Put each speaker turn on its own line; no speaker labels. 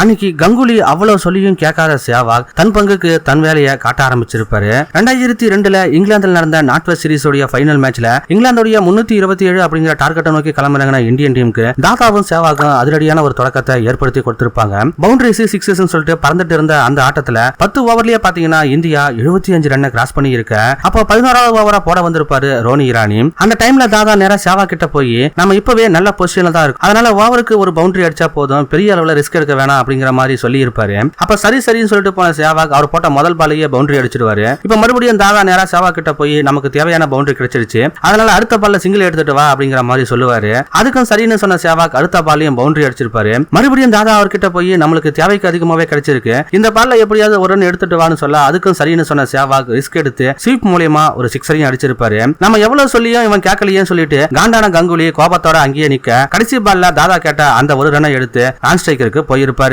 அன்னைக்கு கங்குலி அவ்வளவு சொல்லியும் கேட்காத சேவாக் தன் பங்குக்கு தன் வேலையை காட்ட ஆரம்பிச்சிருப்பாரு. ரெண்டாயிரத்தி ரெண்டுல இங்கிலாந்துல நடந்த நாட்வெஸ்ட் சீரிஸோடைய பைனல் ஃபைனல் மேட்ச்ல இங்கிலாந்துடைய முன்னூத்தி இருபத்தி ஏழு அப்படிங்கிற டார்கெட்டை நோக்கி கிளம்புறாங்க இந்தியன் டீமுக்கு தாத்தாவும் சேவாக்கும் அதிரடியான ஒரு தொடக்கத்தை ஏற்படுத்தி கொடுத்திருப்பாங்க. பவுண்டரிஸ் சிக்ஸஸ் சொல்லிட்டு பறந்துட்டு இருந்த அந்த ஆட்டத்துல பத்து ஓவர்லயே பாத்தீங்கன்னா இந்தியா எழுபத்தி அஞ்சு ரன்னை கிராஸ் பண்ணி இருக்க அப்போ பதினோராவது ஓவரா போட வந்திருப்பாரு ரோனி இரானி. அந்த டைம்ல தாதா நேரம் சேவா கிட்ட போய் நம்ம இப்பவே நல்ல பொசிஷன்ல தான் இருக்கு அதனால ஓவருக்கு ஒரு பவுண்டரி அடிச்சா போதும். பெரிய அளவுல ரிஸ்க் எடுக்க வேணாம். அப்படிங்கிற மாதிரி சொல்லி இருப்பாரு அப்ப சரி சரின்னு சொல்லிட்டு போன சேவாக் அவர் போட்ட முதல் பாலையே பவுண்டரி அடிச்சிருவாரு இப்ப மறுபடியும் தாதா நேரா சேவா கிட்ட போய் நமக்கு தேவையான பவுண்டரி கிடைச்சிருச்சு. அதனால அடுத்த பால்ல சிங்கிள் எடுத்துட்டு வா அப்படிங்கிற மாதிரி சொல்லுவாரு. அதுக்கும் சரின்னு சொன்ன சேவாக் அடுத்த பாலையும் பவுண்டரி அடிச்சிருப்பாரு. மறுபடியும் தாதா அவர்கிட்ட போய் நம்மளுக்கு தேவைக்கு அதிகமாவே கிடைச்சிருக்கு. இந்த பால்ல எப்படியாவது ஒரு ரன் எடுத்துட்டு வான்னு சொல்ல அதுக்கும் சரின்னு சொன்ன சேவாக் ரிஸ்க் எடுத்து ஸ்வீப் மூலியமா ஒரு சிக்ஸரையும் அடிச்சிருப்பாரு. நம்ம எவ்வளவு சொல்லியும் இவன் கேட்கலையேன்னு சொல்லிட்டு காண்டான கங்குலி கோபத்தோட அங்கேயே நிக்க கடைசி பால்ல தாதா கேட்ட அந்த ஒரு ரனை எடுத்து நான் ஸ்ட்ரைக்கருக்கு போயிருப்பாரு.